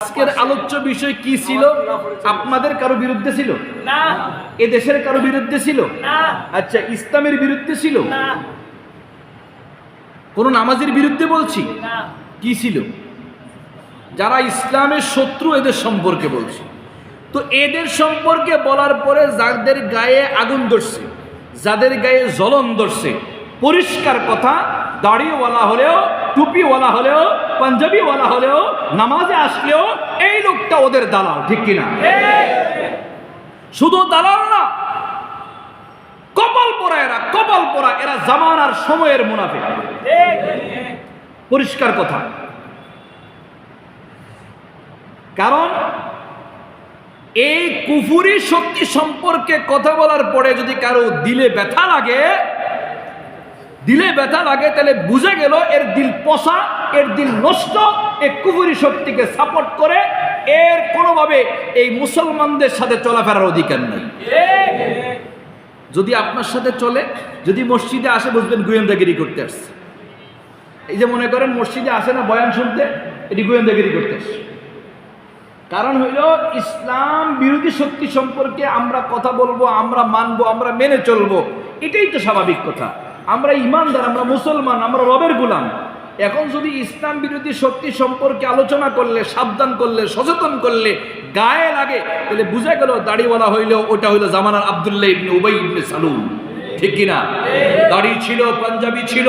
আজকের আলোচ্য বিষয় কি ছিল? আপনাদের কারও বিরুদ্ধে ছিল? না। এ দেশের কারও বিরুদ্ধে ছিল? না। আচ্ছা ইসলামের বিরুদ্ধে ছিল? না। কোন নামাজের বিরুদ্ধে বলছি? কি ছিল? যারা ইসলামের শত্রু এদের সম্পর্কে বলছি। তো এদের সম্পর্কে বলার পরে যাদের গায়ে আগুন ধরছে যাদের গায়ে জ্বলন ধরছে পরিষ্কার কথা, দাড়িওয়ালা হলেও, টুপিওয়ালা হলেও, পাঞ্জাবিওয়ালা হলেও, নামাজে আসলেও এই লোকটা ওদের দালাল, ঠিক কিনা? শুধু দালাল না, কপাল পরা এরা, কপাল পরা এরা জামানার সময়ের মুনাফিক। পরিষ্কার কথা। কারণ, এই কুফুরি শক্তি সম্পর্কে কথা বলার পরে যদি কারও দিলে ব্যথা লাগে দিলে ব্যথা লাগে, তাহলে বুঝে গেল এর দিল পশা এর দিল নষ্ট এই কুফুরি শক্তিকে সাপোর্ট করে, এর কোনোভাবে এই মুসলমানদের সাথে চলাফেরার অধিকার নেই। যদি আপনার সাথে চলে, যদি মসজিদে আসে, বুঝবেন গোয়েন্দাগিরি করতে আসছে। এই যে মনে করেন, মসজিদে আসে না বয়ান শুনতে, এটি গোয়েন্দাগিরি করতে আসছে। কারণ হইল, ইসলাম বিরোধী শক্তি সম্পর্কে আমরা কথা বলব, আমরা মানবো, আমরা মেনে চলবো, এটাই তো স্বাভাবিক কথা। আমরা ইমানদার, আমরা মুসলমান, আমরা রবের গুলাম। এখন যদি ইসলাম বিরোধী শক্তি সম্পর্কে আলোচনা করলে, সাবধান করলে, সচেতন করলে, গায়ে লাগে, তাহলে বুঝা গেল দাড়িওয়ালা হইলেও ওটা হইল জামানার আবদুল্লাহ ইবনে উবাই ইবনে সালুম। ঠিক কিনা? দাড়ি ছিল, পাঞ্জাবি ছিল,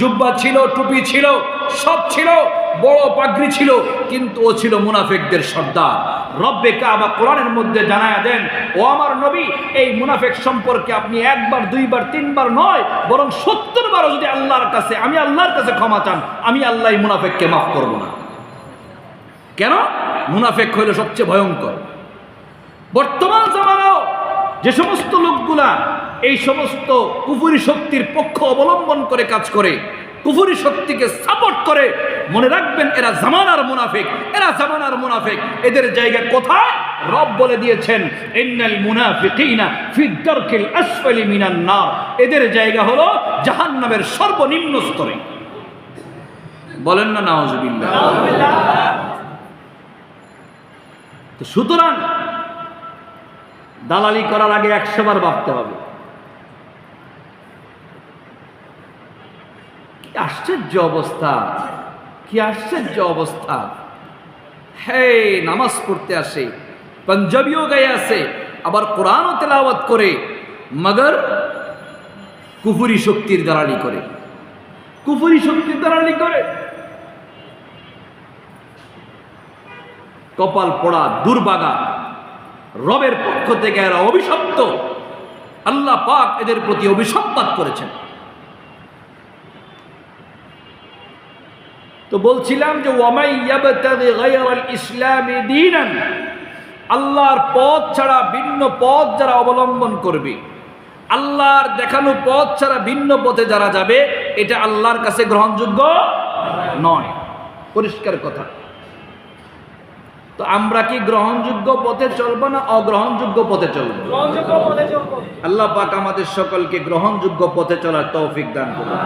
জুব্বা ছিল, টুপি ছিল, সব ছিল, বড় পাগড়ি ছিল, কিন্তু ও ছিল মুনাফেকদের সর্দার। রব্বে কাবা কোরআনের মধ্যে জানায়া দেন, ও আমার নবী, এই মুনাফেক সম্পর্কে আপনি একবার, দুইবার, তিনবার নয়, বরং সত্তর বারও যদি আল্লাহর কাছে, আমি আল্লাহর কাছে ক্ষমা চান, আমি আল্লাহ মুনাফেককে মাফ করব না। কেন? মুনাফেক হইল সবচেয়ে ভয়ঙ্কর। বর্তমান জামানাও যে সমস্ত লোকগুলা এই সমস্ত কুফুরি শক্তির পক্ষ অবলম্বন করে কাজ করে কুফুরি শক্তিকে সাপোর্ট করে। মনে রাখবেন, এরা জামানার মুনাফিক, এরা জামানার মুনাফিক। এদের জায়গা কোথায়? রব বলে দিয়েছেন, ইন্নাল মুনাফিকিনা ফি দারকিল আসফালি মিনান নার। এদের জায়গা হলো জাহান্নামের সর্বনিম্ন স্তরে। বলেন না, নাউজুবিল্লাহ। তো সুতরাং, দালালি করার আগে একশো বার ভাবতে হবে কি আশ্চর্য অবস্থা, কি আশ্চর্য অবস্থা। হে নামাজ পড়তে আসে, পাঞ্জাবিও গায়ে আসে আবার কোরআনও তেলাওয়াত করে, মগর কুফুরি শক্তির দালালি করে। কুফুরি শক্তির দালালি করে। কপাল পড়া দুর্বাগা রবের পক্ষ থেকে এরা অভিশপ্ত। আল্লাহ পাক এদের প্রতি অভিসম্পাত করেছেন। তো বলছিলাম যে ওয়ামাই আল্লাহর পথ ছাড়া ভিন্ন পথ যারা অবলম্বন করবে আল্লাহর দেখানো পথ ছাড়া ভিন্ন পথে যারা যাবে এটা আল্লাহর কাছে গ্রহণযোগ্য নয়। পরিষ্কার কথা। তো আমরা কি গ্রহণযোগ্য পথে চলবো না অগ্রহণযোগ্য পথে চলবো? পথে চলবো। আল্লাহ পাক আমাদের সকলকে গ্রহণযোগ্য পথে চলার তৌফিক দান করুন।